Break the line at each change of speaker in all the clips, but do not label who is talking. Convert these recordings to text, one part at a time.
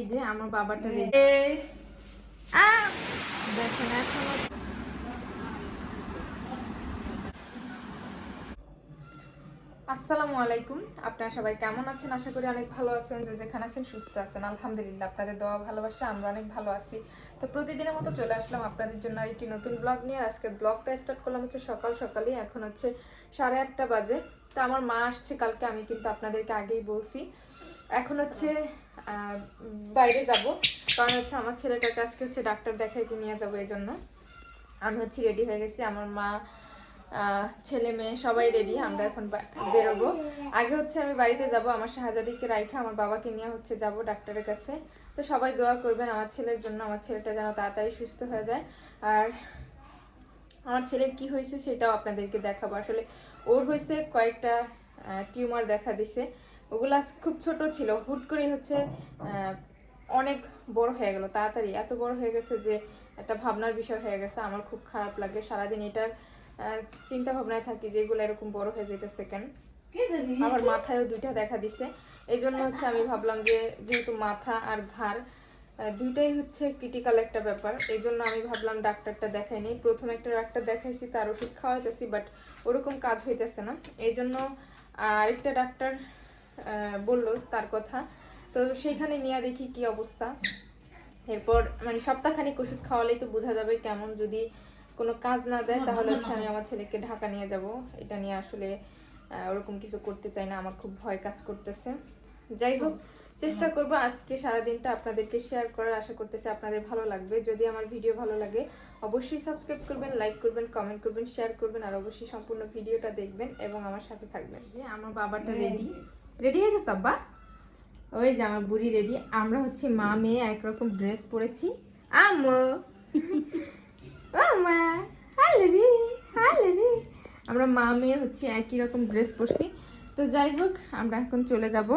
এই যে আমার বাবাটা দেখেন এখনও আসসালামু আলাইকুম। আপনারা সবাই কেমন আছেন? আশা করি অনেক ভালো আছেন যে যেখানে আছেন সুস্থ আছেন। আলহামদুলিল্লাহ আপনাদের দোয়া ভালোবাসা আমরা অনেক ভালো আছি। তো প্রতিদিনের মতো চলে আসলাম আপনাদের জন্য আরেকটি নতুন ব্লগ নিয়ে। আর আজকের ব্লগটা স্টার্ট করলাম হচ্ছে সকাল সকালই এখন হচ্ছে সাড়ে আটটা বাজে। তো আমার মা আসছে কালকে আমি কিন্তু আপনাদেরকে আগেই বলছি। এখন হচ্ছে বাইরে যাব। কারণ হচ্ছে আমার ছেলেটাকে আজকে হচ্ছে ডাক্তার দেখাইতে নিয়ে যাব এই জন্য আমি হচ্ছে রেডি হয়ে গেছি। আমার মা ছেলে মেয়ে সবাই রেডি আমরা এখন বেরোবো। আগে হচ্ছে আমি বাড়িতে যাব, আমার শাহজাদিকে রাইখা, আমার বাবাকে নিয়ে হচ্ছে যাব ডাক্তারের কাছে। তো সবাই দোয়া করবেন আমার ছেলের জন্য, আমার ছেলেটা যেন তাড়াতাড়ি সুস্থ হয়ে যায়। আর আমার ছেলের কি হয়েছে সেটাও আপনাদেরকে দেখাবো। আসলে ওর হয়েছে কয়েকটা টিউমার দেখা দিছে। ওগুলা খুব ছোট ছিল। হুট করে হচ্ছে অনেক বড় হয়ে গেল তাড়াতাড়ি। এত বড় হয়ে গেছে যে একটা ভাবনার বিষয় হয়ে গেছে। আমার খুব খারাপ লাগে। সারাদিন এটার চিন্তা ভাবনায় থাকি যে এগুলো এরকম বড় হয়ে যেতেছে কেন? আমার মাথায়ও দুইটা দেখা দিছে। এই জন্য হচ্ছে আমি ভাবলাম যে যেহেতু মাথা আর ঘাড় দুইটাই হচ্ছে ক্রিটিক্যাল একটা ব্যাপার। এই জন্য আমি ভাবলাম ডাক্তারটা দেখাই নি প্রথম একটা ডাক্তার দেখাইছি তার ওষুধ খাওয়াইতেছি বাট ওরকম কাজ হইতেছে না। এই জন্য আরেকটা ডাক্তার বলল তার কথা। তো সেইখানে নিয়ে দেখি কি অবস্থা। এরপর মানে সপ্তাহখানিক ওষুধ খাওয়ালেই তো বোঝা যাবে কেমন যদি কোনো কাজ না দেয় তাহলে হচ্ছে আমি আমার ছেলেকে ঢাকা নিয়ে যাব। এটা নিয়ে আসলে ওরকম কিছু করতে চাই না আমার খুব ভয় কাজ করতেছে। যাই হোক চেষ্টা করব আজকে সারা দিনটা আপনাদেরকে শেয়ার করার। আশা করতেছি আপনাদের ভালো লাগবে। যদি আমার ভিডিও ভালো লাগে অবশ্যই সাবস্ক্রাইব করবেন লাইক করবেন কমেন্ট করবেন শেয়ার করবেন আর অবশ্যই সম্পূর্ণ ভিডিওটা দেখবেন এবং আমার সাথে থাকবেন। যে আমার বাবাটা রেডি রেডি হয়ে গেছে, আব্বা? ওই যে আমার বুড়ি রেডি আমরা হচ্ছে মা, মেয়ে, একরকম ড্রেস পরেছি। আমো ও মা! আমরা মা, মেয়ে হচ্ছে একই রকম ড্রেস পরছি। তো যাই হোক, আমরা এখন চলে যাব।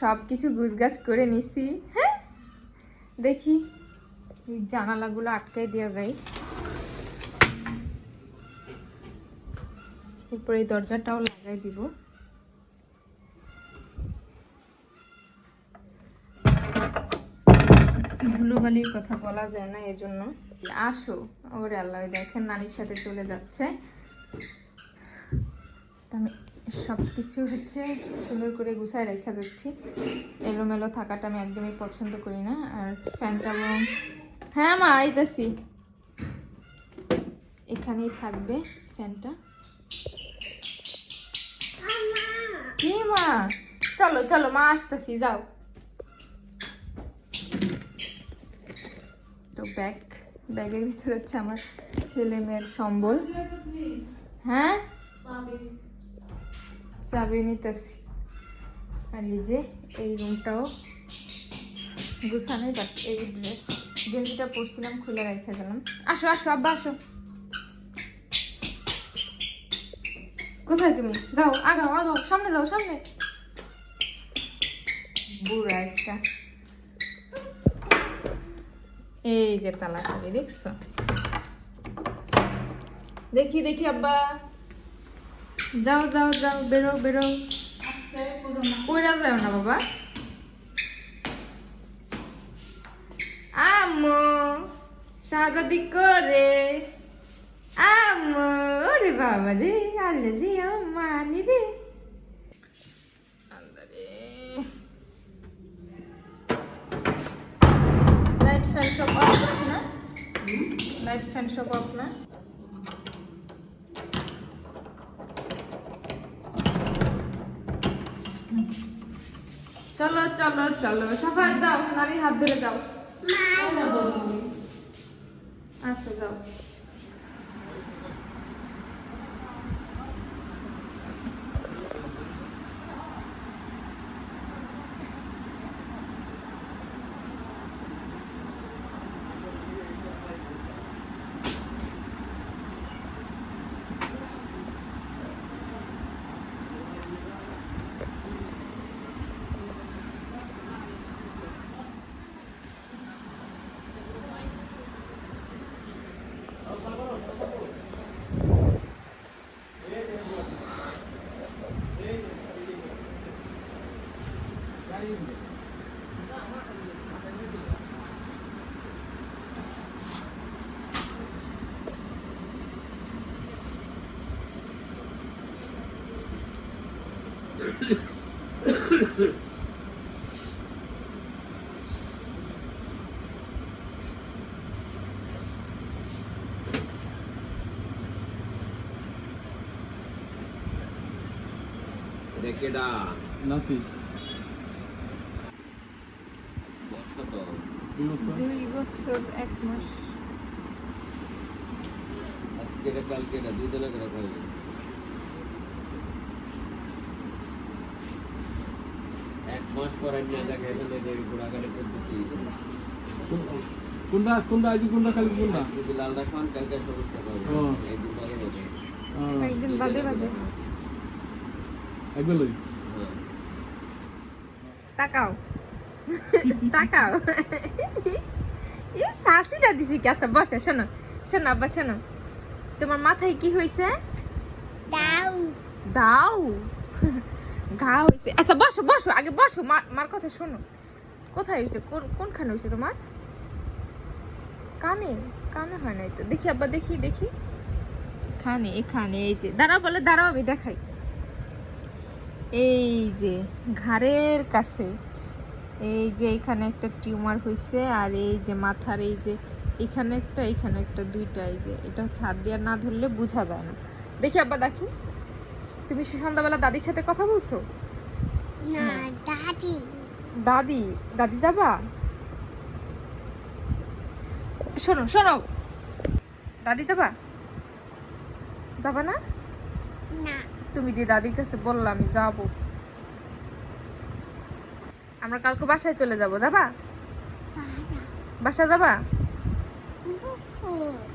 সব কিছু গুছগাছ করে নিছি। হ্যাঁ? দেখি জানালাগুলো আটকাই দেওয়া যায়। এই দরজাটাও লাগাই দিব। ধুলোবালির কথা বলা যায় না এজন্য। আসো ওরে আল্লাহ দেখেন নারীর সাথে চলে যাচ্ছে। আমি সব কিছু হচ্ছে সুন্দর করে গুছায় রেখে দিচ্ছি এলোমেলো থাকাটা আমি একদমই পছন্দ করি না আর ফ্যানটা বরং হ্যাঁ মা আইতাছি। এখানেই থাকবে ফ্যানটা। মা? চলো চলো মা আসতেছি যাও। তো ব্যাগ, ব্যাগের ভিতরে হচ্ছে আমার ছেলে মেয়ের সম্বল। হ্যাঁ? চাবি নিতেছি। আর এই যে, এই রুমটাও গুছানোই বাকি। এই গেঞ্জিটা পরছিলাম, খুলে রেখে গেলাম আসো আসো, আব্বা, আসো। কোথায় তুমি? যাও, আগাও আগাও, সামনে যাও, সামনে। বুড়া একটা। এই যে তালা চাবি দেখছ? দেখি দেখি, আব্বা। যাও যাও যাও, বেরো বেরো। পড়া যাও না, বাবা। আম্মু সাজাদি করে। আম্মু, ওরে বাবা রে আল্লাহ রে আম্মানি রে লাইট ফ্যান সব আপনার? চলো চলো চলো সবার দাও নারী হাত ধরে যাও। আচ্ছা যাও।
কেডা?
নাতি
বস কত?
দুই বছর।
এক মাস।
আজকে এটা কালকে এটা দুই দিনে করে খাবে এক মাস পর না দেখে এখানে যে ঘোরাঘাড়ি পদ্ধতি
কোনটা কোনটা আইডি কোনটা খালি কোনটা
যদি লাল কালকে সবুজটা একদিন
বাদে বাদে।
একবার লই
তাকাও। তাকাও। ইস হাসি না দিছি কি? আচ্ছা বসে শোনো শোনো আব্বা শোনো। তোমার মাথায় কি হয়েছে
দাও
দাও ঘা হয়েছে আচ্ছা বসো বসো আগে বসো। মা- মার কথা শোনো। কোথায় হয়েছে কোন কোনখানে হয়েছে তোমার? কানে কানে হয় নাই তো। দেখি আব্বা দেখি দেখি। এখানে এখানে এই যে। দাঁড়াও বলে দাঁড়াও আমি দেখাই। এই যে ঘাড়ের কাছে এই যে এখানে একটা টিউমার হয়েছে আর এই যে মাথার এই যে এখানে একটা এখানে একটা দুইটা এই যে এটা হচ্ছে হাত দিয়ে না ধরলে বোঝা যায় না। দেখি আব্বা দেখি। তুমি সন্ধ্যাবেলা দাদির সাথে কথা বলছো?
না দাদি।
দাদি দাদি যাবা? শোনো শোনো। দাদি যাবা? যাবা না?
না।
তুমি দিয়ে দাদির কাছে বললাম আমি যাব। আমরা কালকে বাসায় চলে যাব যাবা? বাসা যাবা?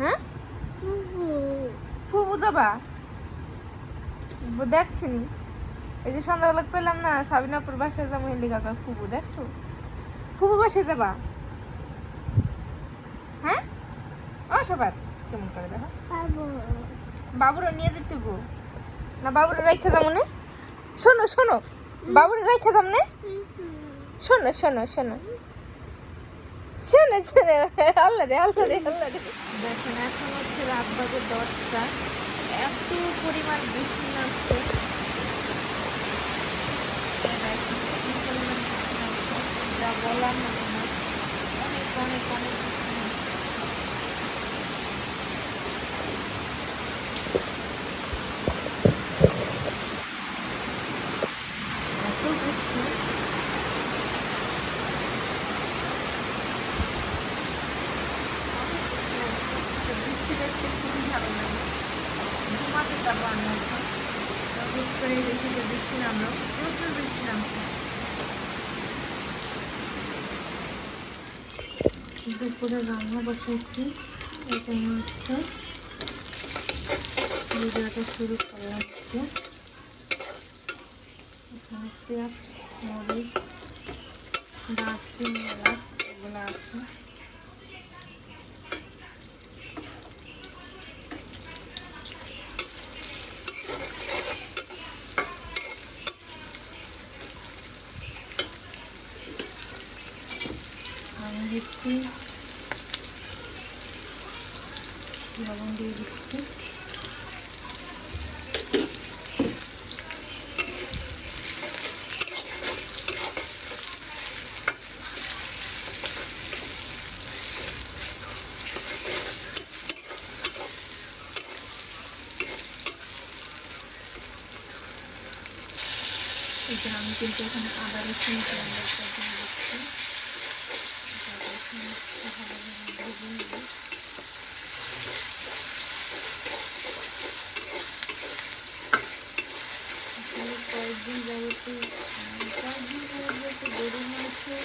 হ্যাঁ? ফুবু যাবা? দেখছিনি? এই যে সন্ধ্যাবেলা পেলাম না সাবিনাপুর বাসায় যাব ফুবু দেখছ? ফুবু বাসায় যাবা? হ্যাঁ? ও সবার কেমন করে দেখো?
বাবু।
বাবুরা নিয়ে যেতে। না, বাবুরা রেখে যাব না শোনো শোনো, বাবুরা রেখে যাব না শোনো শোনো শোনো। শোনো শোনো আল্লাহ রে আল্লাহ রে আল্লাহ রে দেখেন, এখন হচ্ছে রাত বাজে দশটা। এত পরিমাণ বৃষ্টি নামছে। বলার মতো না অনেক অনেক অনেক বৃষ্টি নামছে। এত বৃষ্টি অনেক বৃষ্টি নামছে। তো বৃষ্টি দেখতে খুবই ভালো ঘুমাতে যাব আমি এখন। হুট করে দেখি যে বৃষ্টি নামলো। প্রচুর বৃষ্টি নামছে। দুপুরে রান্না বসাইছি জন্য হচ্ছে ভিডিওটা শুরু করলাম আজকে এখানে পেঁয়াজ, মরিচ, দারচিনি, এলাচ, এগুলো আছে। দিচ্ছি লবণ দিয়ে দিচ্ছি এই যে আমি কিন্তু এখানে আদা রসুন পেঁয়াজটা দিয়ে দিচ্ছি আদা রসুন একটু ভালোভাবে ভেজে নেব। আসলে কয়েকদিন যাবতে কয়েকদিন যাবত বলতে গরু মাংসে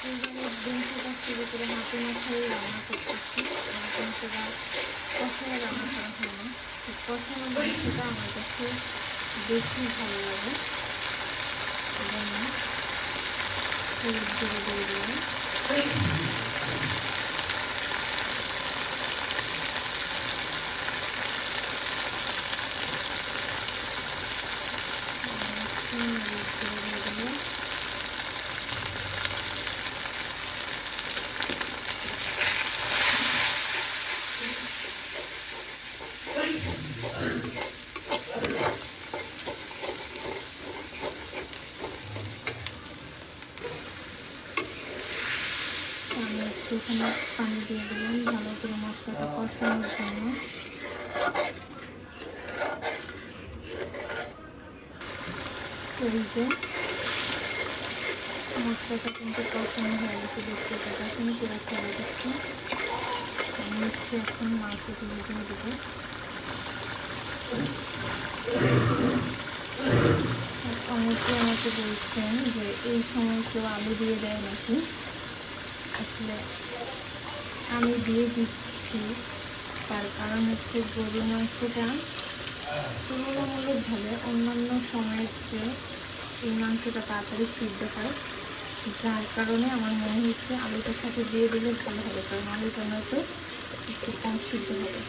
কুরবানির দিন থেকে শুরু করে হাতে মাথায় রান্না করতেছি। কিন্তু কষায় রান্না করা হয় না। কষানো মাংসটা আমার কাছে বেশি ভালো লাগে। এজন্য হলুদ গুঁড়ো দিয়ে দিলাম। আমি একটুখানি পানি দিয়ে দিলাম, ভালো করে মশলাটা কষানোর জন্য। এই মশলাটা কিন্তু কষানো হয়ে গেছে, দেখতে পাচ্ছি পুরো ছেড়ে দিচ্ছি। আমি হচ্ছে এখন মাছ দিয়ে দিয়ে দেবো। অনেকে আমাকে বলছেন যে এই সময় কেউ আলু দিয়ে দেয় নাকি? আসলে আমি দিয়ে দিচ্ছি। তার কারণ হচ্ছে গরুর মাংসটা তুলনামূলকভাবে অন্যান্য সময়ের চেয়ে এই মাংসটা তাড়াতাড়ি সিদ্ধ হয়, যার কারণে আমার মনে হচ্ছে আলুটার সাথে দিয়ে দিলে ভালো হবে, কারণ আলুটা নয়তো একটু কম সিদ্ধ হবে।